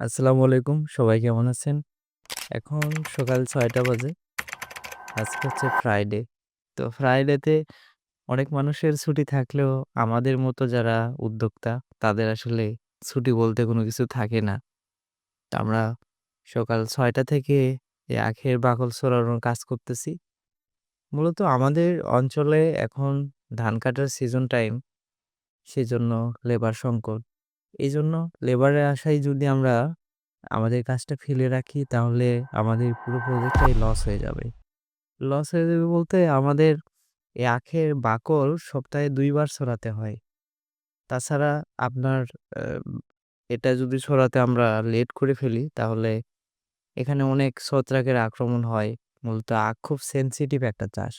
আসসালামু আলাইকুম। সবাই কেমন আছেন? এখন সকাল ছয়টা বাজে। আজকে হচ্ছে ফ্রাইডে। তো ফ্রাইডেতে অনেক মানুষের ছুটি থাকলেও আমাদের মতো যারা উদ্যোক্তা, তাদের আসলে ছুটি বলতে কোনো কিছু থাকে না। আমরা সকাল ছয়টা থেকে এই আখের বাকল ছড়ানোর কাজ করতেছি। মূলত আমাদের অঞ্চলে এখন ধান কাটার সিজন টাইম। সেজন্য লেবার সংকট। এইজন্য লেবারের আশায় যদি আমরা আমাদের কাজটা ফেলে রাখি, তাহলে আমাদের পুরো প্রজেক্টটাই লস হয়ে যাবে। লস হয়ে যাবে বলতে আমাদের এই আখের বাকল সপ্তাহে ২ বার ছড়াতে হয়। তাছাড়া আপনার এটা যদি ছড়াতে আমরা লেট করে ফেলি, তাহলে এখানে অনেক ছত্রাকের আক্রমণ হয়। মূলত আখ খুব সেনসিটিভ একটা চাষ।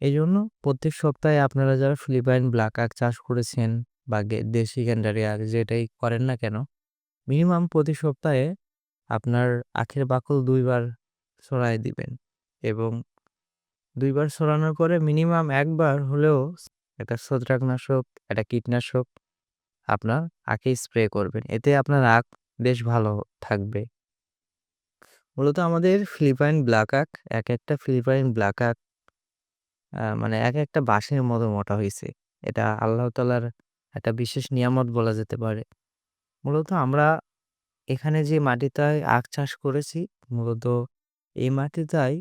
এই জন্য প্রত্যেক সপ্তাহে আপনারা যারা ফিলিপাইন ব্ল্যাক আখ চাষ করেছেন বা দেশি গ্যান্ডারি আখ যেটাই করেন না কেন, মিনিমাম প্রতি সপ্তাহে আপনার আখের বাকল ২ বার দিবেন এবং ২ বার ছড়ানোর পরে মিনিমাম একবার হলেও একটা ছত্রাকনাশক, একটা কীটনাশক আপনার আখে স্প্রে করবেন। এতে আপনার আখ বেশ ভালো থাকবে। মূলত আমাদের ফিলিপাইন ব্ল্যাক আখ, একেকটা ফিলিপাইন ব্ল্যাক আখ আ মানে একেকটা বাঁশের মতো মোটা হয়েছে এটা আল্লাহ তাআলার একটা বিশেষ নিয়ামত বলা যেতে পারে। মূলত আমরা এখানে যে মাটিটায় আখ চাষ করেছি, মূলত এই মাটিটায়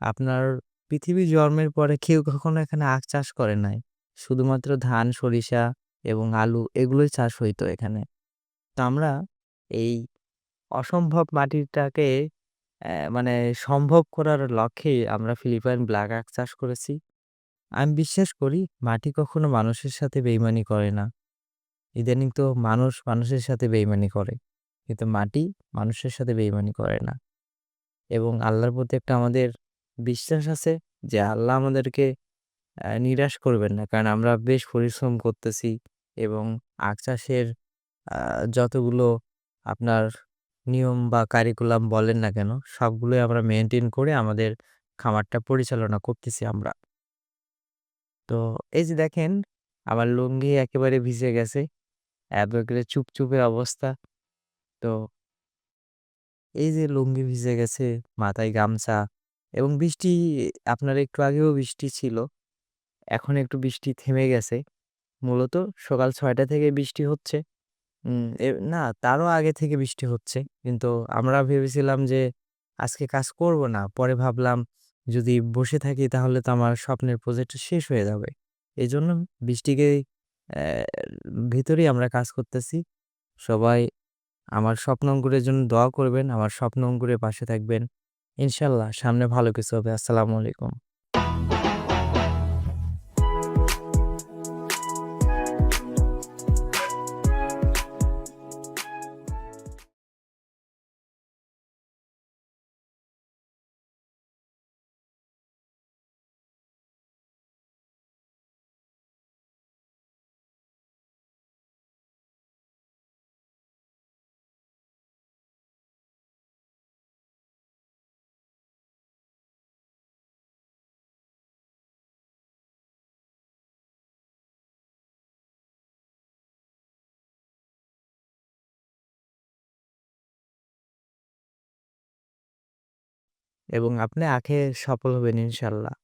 আপনার পৃথিবী জন্মের পরে কেউ কখনো এখানে আখ চাষ করে নাই। শুধুমাত্র ধান, সরিষা এবং আলু এগুলোই চাষ হইতো এখানে। তো আমরা এই অসম্ভব মাটিটাকে মানে সম্ভব করার লক্ষ্যেই আমরা ফিলিপাইন ব্ল্যাক আখ চাষ করেছি। আমি বিশ্বাস করি মাটি কখনো মানুষের সাথে বেইমানি করে না। ইদানিং তো মানুষ মানুষের সাথে বেইমানি করে। কিন্তু মাটি মানুষের সাথে বেইমানি করে না। এবং আল্লাহর প্রতি একটা আমাদের বিশ্বাস আছে যে আল্লাহ আমাদেরকে নিরাশ করবেন না। কারণ আমরা বেশ পরিশ্রম করতেছি এবং আখ চাষের যতগুলো আপনার নিয়ম বা কারিকুলাম বলেন না কেন, সবগুলোই আমরা মেইনটেইন করে আমাদের খামারটা পরিচালনা করতেছি আমরা। তো এই যে দেখেন আমার লুঙ্গি একেবারে ভিজে গেছে। এত একেবারে চুপচুপে অবস্থা। তো এই যে লুঙ্গি ভিজে গেছে, মাথায় গামছা এবং বৃষ্টি আপনার একটু আগেও বৃষ্টি ছিল। এখন একটু বৃষ্টি থেমে গেছে। মূলত সকাল ছয়টা থেকে বৃষ্টি হচ্ছে। না তারও আগে থেকে বৃষ্টি হচ্ছে। কিন্তু আমরা ভেবেছিলাম যে আজকে কাজ করব না। পরে ভাবলাম যদি বসে থাকি তাহলে তো আমার স্বপ্নের প্রজেক্টটা শেষ হয়ে যাবে। এই জন্য বৃষ্টিকে ভিতরেই আমরা কাজ করতেছি। সবাই আমার স্বপ্ন অঙ্কুরের জন্য দোয়া করবেন। আমার স্বপ্ন অঙ্কুরের পাশে থাকবেন। ইনশাল্লাহ সামনে ভালো কিছু হবে। আসসালামু আলাইকুম। এবং আপনি আখে সফল হবেন ইনশাআল্লাহ।